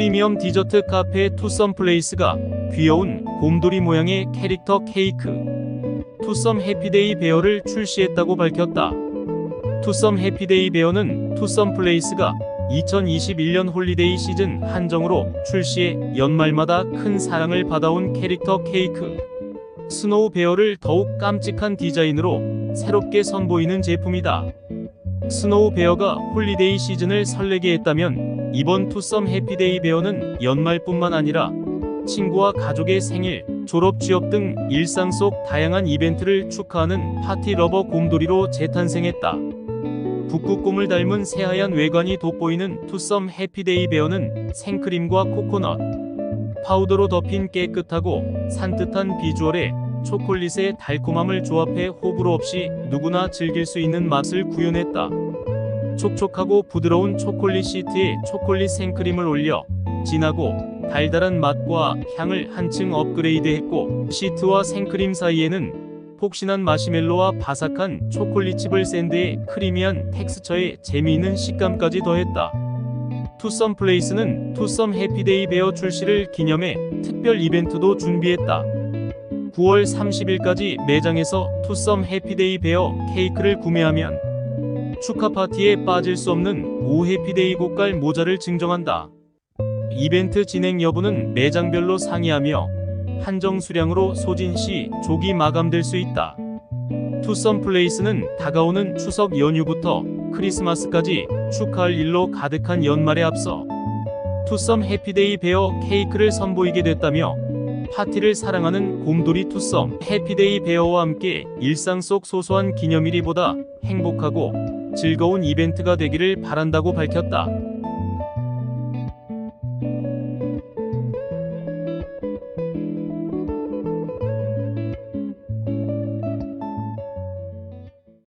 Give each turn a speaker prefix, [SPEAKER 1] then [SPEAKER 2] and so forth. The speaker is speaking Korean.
[SPEAKER 1] 프리미엄 디저트 카페 투썸 플레이스가 귀여운 곰돌이 모양의 캐릭터 케이크 투썸 해피데이 베어를 출시했다고 밝혔다. 투썸 해피데이 베어는 투썸 플레이스가 2021년 홀리데이 시즌 한정으로 출시해 연말마다 큰 사랑을 받아온 캐릭터 케이크 스노우 베어를 더욱 깜찍한 디자인으로 새롭게 선보이는 제품이다. 스노우 베어가 홀리데이 시즌을 설레게 했다면 이번 투썸 해피데이 베어는 연말뿐만 아니라 친구와 가족의 생일, 졸업 취업 등 일상 속 다양한 이벤트를 축하하는 파티 러버 곰돌이로 재탄생했다. 북극 곰을 닮은 새하얀 외관이 돋보이는 투썸 해피데이 베어는 생크림과 코코넛, 파우더로 덮인 깨끗하고 산뜻한 비주얼에 초콜릿의 달콤함을 조합해 호불호 없이 누구나 즐길 수 있는 맛을 구현했다. 촉촉하고 부드러운 초콜릿 시트에 초콜릿 생크림을 올려 진하고 달달한 맛과 향을 한층 업그레이드했고 시트와 생크림 사이에는 폭신한 마시멜로와 바삭한 초콜릿칩을 샌드에 크리미한 텍스처에 재미있는 식감까지 더했다. 투썸 플레이스는 투썸 해피데이 베어 출시를 기념해 특별 이벤트도 준비했다. 9월 30일까지 매장에서 투썸 해피데이 베어 케이크를 구매하면 축하 파티에 빠질 수 없는 오 해피데이 고깔 모자를 증정한다. 이벤트 진행 여부는 매장별로 상의하며 한정 수량으로 소진 시 조기 마감될 수 있다. 투썸 플레이스는 다가오는 추석 연휴부터 크리스마스까지 축하할 일로 가득한 연말에 앞서 투썸 해피데이 베어 케이크를 선보이게 됐다며 파티를 사랑하는 곰돌이 투썸 해피데이 베어와 함께 일상 속 소소한 기념일이 보다 행복하고 즐거운 이벤트가 되기를 바란다고 밝혔다.